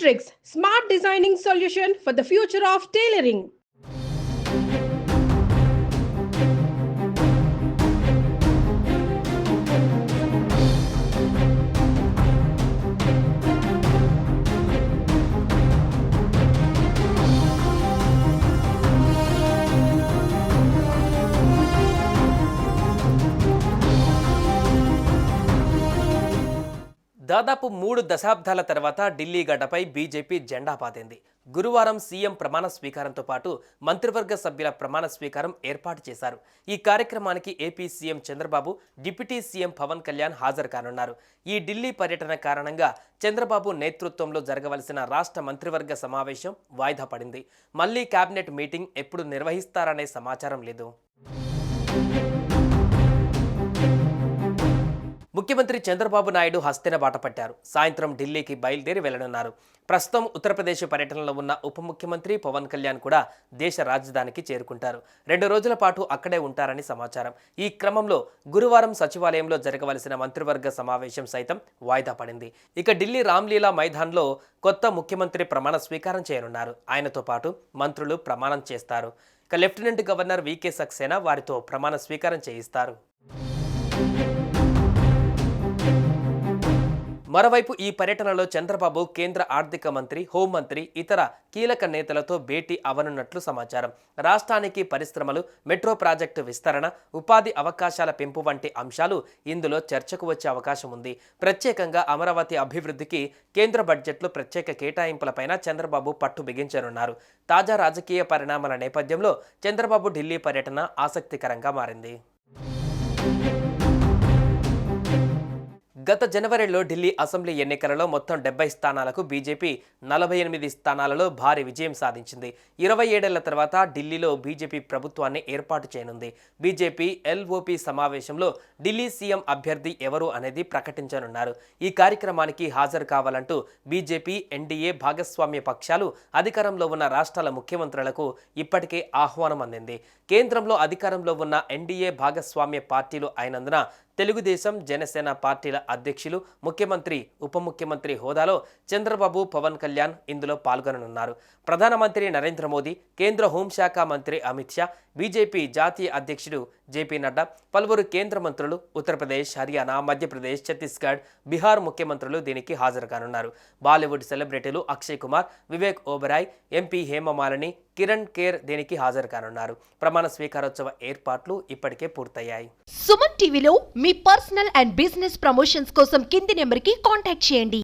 Matrix, smart designing solution for the future of tailoring. దాదాపు మూడు దశాబ్దాల తర్వాత ఢిల్లీ గడ్డపై బీజేపీ జెండా పాతింది. గురువారం సీఎం ప్రమాణ స్వీకారంతో పాటు మంత్రివర్గ సభ్యుల ప్రమాణ స్వీకారం ఏర్పాటు చేశారు. ఈ కార్యక్రమానికి AP CM Chandrababu deputy CM Pawan Kalyan హాజరు కానున్నారు. ఈ ఢిల్లీ పర్యటన కారణంగా చంద్రబాబు నేతృత్వంలో జరగవలసిన రాష్ట్ర మంత్రివర్గ సమావేశం వాయిదా పడింది. మళ్ళీ కేబినెట్ మీటింగ్ ఎప్పుడు నిర్వహిస్తారనే సమాచారం లేదు. ముఖ్యమంత్రి చంద్రబాబు నాయుడు హస్తిన బాట పట్టారు. సాయంత్రం ఢిల్లీకి బయలుదేరి వెళ్ళనున్నారు ప్రస్తుతం ఉత్తరప్రదేశ్ పర్యటనలో ఉన్న ఉప ముఖ్యమంత్రి పవన్ కళ్యాణ్ కూడా దేశ రాజధానికి చేరుకుంటారు. రెండు రోజుల పాటు అక్కడే ఉంటారని సమాచారం. ఈ క్రమంలో గురువారం సచివాలయంలో జరగవలసిన మంత్రివర్గ సమావేశం సైతం వాయిదా పడింది. ఇక ఢిల్లీ రామ్లీలా మైదాన్లో కొత్త ముఖ్యమంత్రి ప్రమాణ స్వీకారం చేయనున్నారు. ఆయనతో పాటు మంత్రులు ప్రమాణం చేస్తారు. ఇక లెఫ్టినెంట్ గవర్నర్ వికే సక్సేనా వారితో ప్రమాణ స్వీకారం చేయిస్తారు. మరోవైపు ఈ పర్యటనలో చంద్రబాబు కేంద్ర ఆర్థిక మంత్రి హోంమంత్రి ఇతర కీలక నేతలతో భేటీ అవనున్నట్లు సమాచారం. రాష్ట్రానికి పరిశ్రమలు మెట్రో ప్రాజెక్టు విస్తరణ ఉపాధి అవకాశాల పెంపు వంటి అంశాలు ఇందులో చర్చకు వచ్చే అవకాశం ఉంది. ప్రత్యేకంగా అమరావతి అభివృద్ధికి కేంద్ర బడ్జెట్లో ప్రత్యేక కేటాయింపులపైన చంద్రబాబు పట్టు బిగించనున్నారు. తాజా రాజకీయ పరిణామాల నేపథ్యంలో చంద్రబాబు ఢిల్లీ పర్యటన ఆసక్తికరంగా మారింది. గత జనవరిలో ఢిల్లీ అసెంబ్లీ ఎన్నికలలో మొత్తం డెబ్బై స్థానాలకు బీజేపీ నలభై ఎనిమిది స్థానాలలో భారీ విజయం సాధించింది. ఇరవై ఏడేళ్ళ తర్వాత ఢిల్లీలో బీజేపీ ప్రభుత్వాన్ని ఏర్పాటు చేయనుంది. బీజేపీ ఎల్ఓపి సమావేశంలో ఢిల్లీ సీఎం అభ్యర్థి ఎవరు అనేది ప్రకటించనున్నారు. ఈ కార్యక్రమానికి హాజరు కావాలంటూ బీజేపీ ఎన్డీఏ భాగస్వామ్య పక్షాలు అధికారంలో ఉన్న రాష్ట్రాల ముఖ్యమంత్రులకు ఇప్పటికే ఆహ్వానం అందింది. కేంద్రంలో అధికారంలో ఉన్న ఎన్డీఏ భాగస్వామ్య పార్టీలు అయినందున తెలుగుదేశం జనసేన పార్టీల అధ్యక్షులు ముఖ్యమంత్రి ఉప ముఖ్యమంత్రి హోదాలో చంద్రబాబు పవన్ కళ్యాణ్ ఇందులో పాల్గొననున్నారు. ప్రధానమంత్రి నరేంద్ర మోదీ కేంద్ర హోంశాఖ మంత్రి అమిత్ షా బీజేపీ జాతీయ అధ్యక్షుడు జేపీ నడ్డా పలువురు కేంద్ర మంత్రులు ఉత్తరప్రదేశ్ హర్యానా మధ్యప్రదేశ్ ఛత్తీస్గఢ్ బీహార్ ముఖ్యమంత్రులు దీనికి హాజరు కానున్నారు Bollywood celebrities Akshay Kumar Vivek Oberoi MP Hema Malini Kiron Kher దీనికి హాజరు కానున్నారు ప్రమాణ స్వీకారోత్సవ ఏర్పాట్లు ఇప్పటికే పూర్తయ్యాయి. సుమన్ టీవీలో మీ పర్సనల్ అండ్ బిజినెస్ ప్రమోషన్స్ కోసం కింది నెంబర్కి కాంటాక్ట్ చేయండి.